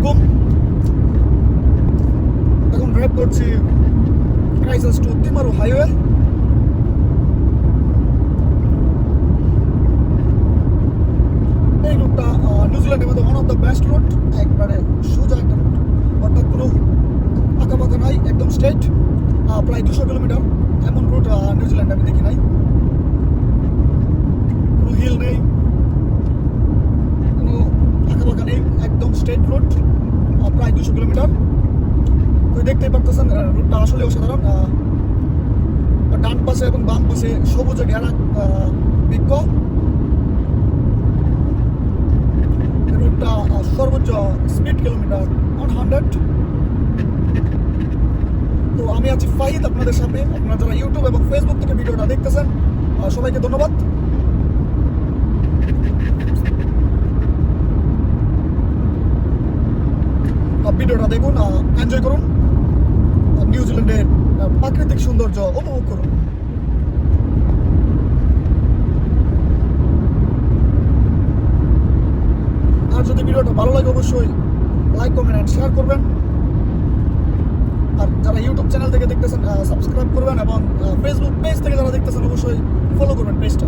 আলাইকুম। এখন ড্রাইভ করছি ক্রাইসাস টু তিমারু হাইওয়ে এই রুটটা নিউজিল্যান্ডের মধ্যে one of the best route একবারে সোজা একটা রুট অর্থাৎ কোনো আঁকা নাই, একদম স্ট্রেট প্রায় দুশো কিলোমিটার এমন রুট নিউজিল্যান্ডে আমি দেখি নাই কোনো হিল নেই কোনো আঁকা বাঁকা নেই একদম স্ট্রেট রুট প্রায় দুশো কিলোমিটার। তো দেখতেই পারতেছেন রুটটা আসলে অসাধারণ। ডান পাশে এবং বাম পাশে সবুজে ঘেরা বৃক্ষ। রুটটা সর্বোচ্চ স্পিড কিলোমিটার ওয়ান হান্ড্রেড তো আমি আছি ফাহিদ আপনাদের সামনে আপনারা যারা ইউটিউব এবং ফেসবুক থেকে ভিডিওটা দেখতেছেন সবাইকে ধন্যবাদ। ভিডিওটা দেখুন এনজয় করুন। নিউজিল্যান্ডের প্রাকৃতিক সৌন্দর্য উপভোগ করুন। আর যদি ভিডিওটা ভালো লাগে, অবশ্যই লাইক কমেন্ট অ্যান্ড শেয়ার করবেন। আর যারা ইউটিউব চ্যানেল থেকে দেখতেছেন সাবস্ক্রাইব করবেন এবং ফেসবুক পেজ থেকে যারা দেখতেছেন, অবশ্যই ফলো করবেন পেজটা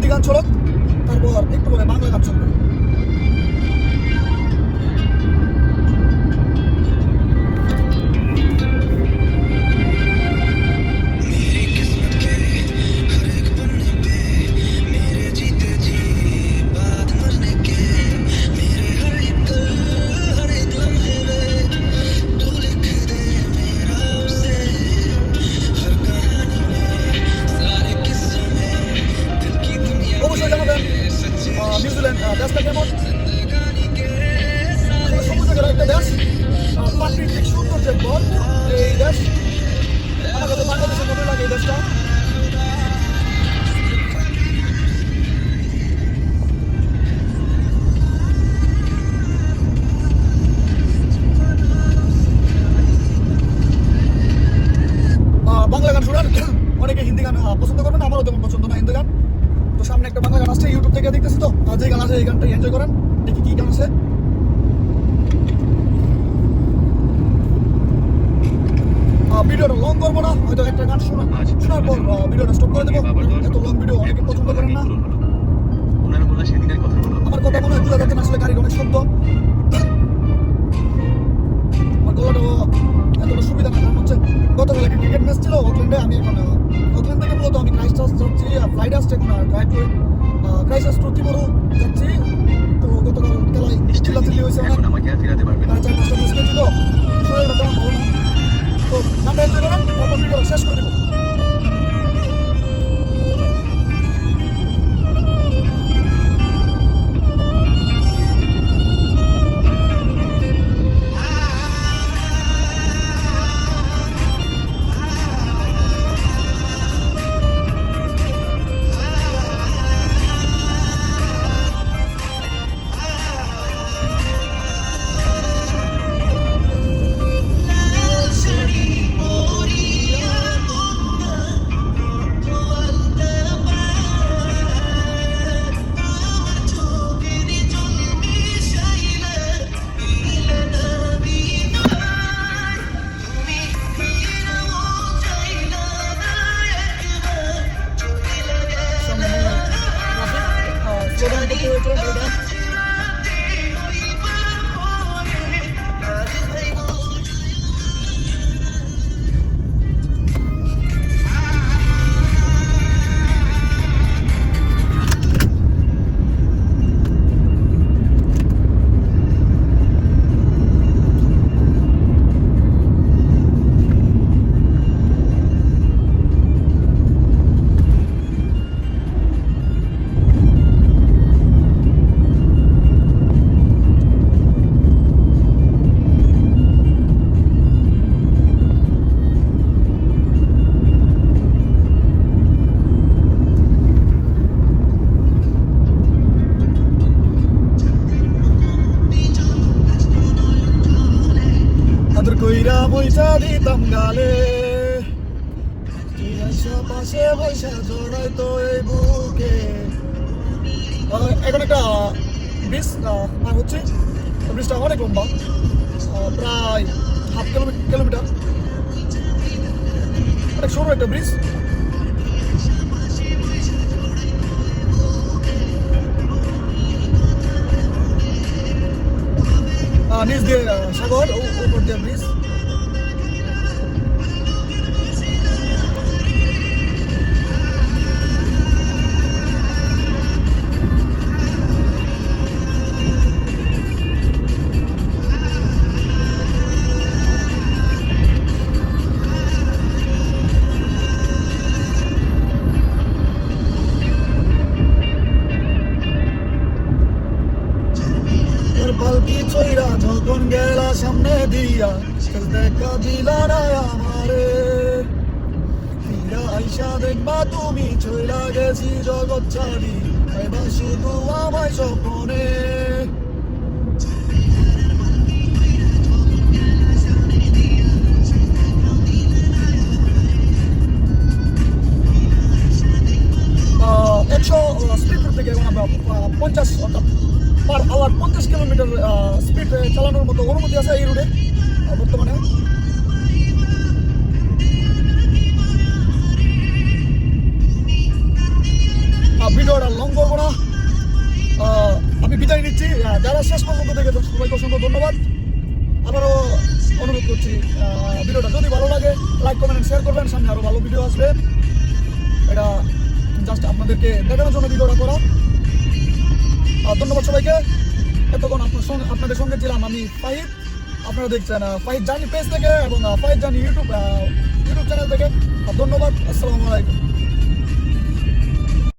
এখন হিন্দি প্রাকৃতিক সৌন্দর্যে ভরপুর এই দেশ? আমার কাছে বাংলাদেশের লাগে এই দেশটা। বাংলা গান শোনার অনেকে হিন্দি গান পছন্দ করবেন, আমারও তেমন পছন্দ না হিন্দি গান। তো সামনে একটা বাংলা গান ইউটিউব থেকে দেখতেছি তো। যে গান আছে, এই গানটা এনজয় করেন। দেখি কি গান আছে আহ, ভিডিওটা লং করব না হয়তো একটা গান শোনা শোনার পর ভিডিওটা স্টপ করে দেবো। এত লং ভিডিও অনেকে পছন্দ করেন না। আমার কথা মনে হয় বোঝা যাচ্ছে না আসলে গাড়ির অনেক শব্দ। আমার গলাটাও এতটা সুবিধা না হচ্ছে গতকাল একটা ক্রিকেট ম্যাচ ছিল অকল্যান্ডে আমি এখন অকল্যান্ড থেকে মূলত আমি ক্রাইস্ট যাচ্ছি ফ্লাইট আসছে এখন ড্রাইভ করে ক্রাইস্ট হাউস টু যাচ্ছি। তো গতকাল খেলায় চিল্লাচিল্লি হয়েছে অনেক। চার পাঁচটা তো ভিডিও শেষ করে দেবো। Jordan, Jordan, বইসা দিতাম গালে। পাশে বইসা জড়াই তো এই বুকে। এখন একটা ব্রিজ আর হচ্ছে ব্রিজটা অনেক লম্বা প্রায় হাফ কিলোমিটার কিলোমিটার। অনেক সরু একটা ব্রিজ। নিচ দিয়ে সাগর উপর দিয়ে ব্রিজ। চইরা যখন গেলা সামনে দিয়া শেষ দেখা দিলা না আমারে। ফিরা আইসা দেখবা তুমি ছইরা গেছি জগৎ ছাড়ি, এবার শুধু আমায় স্বপনে। পার আওয়ার পঞ্চাশ কিলোমিটার স্পিড চালানোর মতো অনুমতি আছে এই রুটে বর্তমানে। ভিডিওটা লং করব না। আমি বিদায় নিচ্ছি। যারা শেষ পর্যন্ত দেখেছেন, সবাইকে অসংখ্য ধন্যবাদ। আবারও অনুরোধ করছি ভিডিওটা যদি ভালো লাগে লাইক কমেন্ট শেয়ার করবেন। সামনে আরও ভালো ভিডিও আসবে। এটা জাস্ট আপনাদেরকে দেখানোর জন্য ভিডিওটা করা। ধন্যবাদ সবাইকে। এতক্ষণ আপনার সঙ্গে আপনাদের সঙ্গে ছিলাম আমি ফাহিদ। আপনারা দেখছেন ফাহিদ জানি পেজ থেকে এবং ফাহিদ জানি ইউটিউব ইউটিউব চ্যানেল থেকে। ধন্যবাদ, আসসালামু আলাইকুম।